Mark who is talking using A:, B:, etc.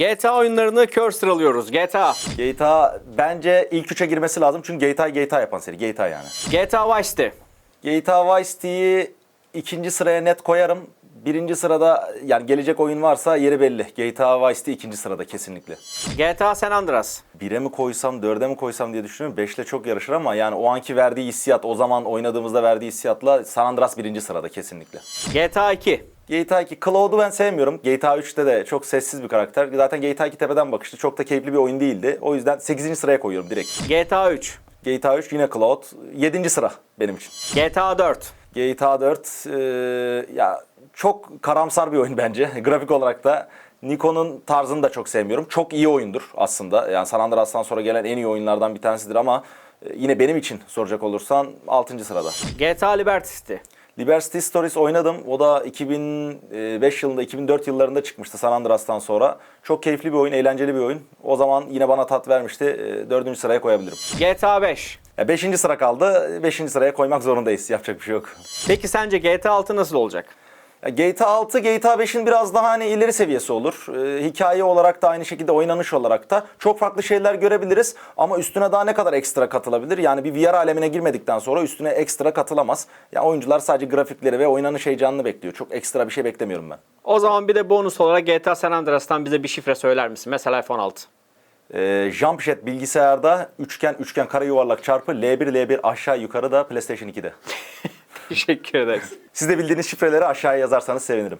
A: GTA oyunlarını kör sıralıyoruz. GTA.
B: GTA bence ilk üçe girmesi lazım çünkü GTA GTA yapan seri. GTA yani.
A: GTA Vice City.
B: GTA Vice City'yi ikinci sıraya net koyarım. Birinci sırada yani gelecek oyun varsa yeri belli. GTA Vice City ikinci sırada kesinlikle.
A: GTA San Andreas.
B: Bire mi koysam, dörde mi koysam diye düşünüyorum. Beşle çok yarışır ama yani o anki verdiği hissiyat, o zaman oynadığımızda verdiği hissiyatla San Andreas birinci sırada kesinlikle.
A: GTA 2.
B: GTA 2, Cloud'u ben sevmiyorum. GTA 3'te de çok sessiz bir karakter. Zaten GTA 2 tepeden bakıştı. Çok da keyifli bir oyun değildi. O yüzden 8. sıraya koyuyorum direkt.
A: GTA 3.
B: GTA 3 yine Cloud. 7. sıra benim için.
A: GTA 4.
B: GTA 4 e, ya çok karamsar bir oyun bence. Grafik olarak da Nikon'un tarzını da çok sevmiyorum. Çok iyi oyundur aslında. Yani San Andreas'tan sonra gelen en iyi oyunlardan bir tanesidir ama e, yine benim için soracak olursan 6. sırada.
A: GTA Liberty City.
B: Liberty Stories oynadım. O da 2005 yılında, 2004 yıllarında çıkmıştı San Andreas'tan sonra. Çok keyifli bir oyun, eğlenceli bir oyun. O zaman yine bana tat vermişti. E, Dördüncü sıraya koyabilirim.
A: GTA 5.
B: Ya beşinci sıra kaldı. Beşinci sıraya koymak zorundayız. Yapacak bir şey yok.
A: Peki sence GTA 6 nasıl olacak?
B: GTA 6, GTA 5'in biraz daha hani ileri seviyesi olur. Ee, hikaye olarak da aynı şekilde oynanış olarak da çok farklı şeyler görebiliriz. Ama üstüne daha ne kadar ekstra katılabilir? Yani bir VR alemine girmedikten sonra üstüne ekstra katılamaz. Ya oyuncular sadece grafikleri ve oynanış heyecanını bekliyor. Çok ekstra bir şey beklemiyorum ben.
A: O zaman bir de bonus olarak GTA San Andreas'tan bize bir şifre söyler misin? Mesela iPhone 6.
B: Ee, Jumpjet bilgisayarda üçgen üçgen kare yuvarlak çarpı L1 L1 aşağı yukarı da PlayStation 2'de.
A: Teşekkür ederiz.
B: Siz de bildiğiniz şifreleri aşağıya yazarsanız sevinirim.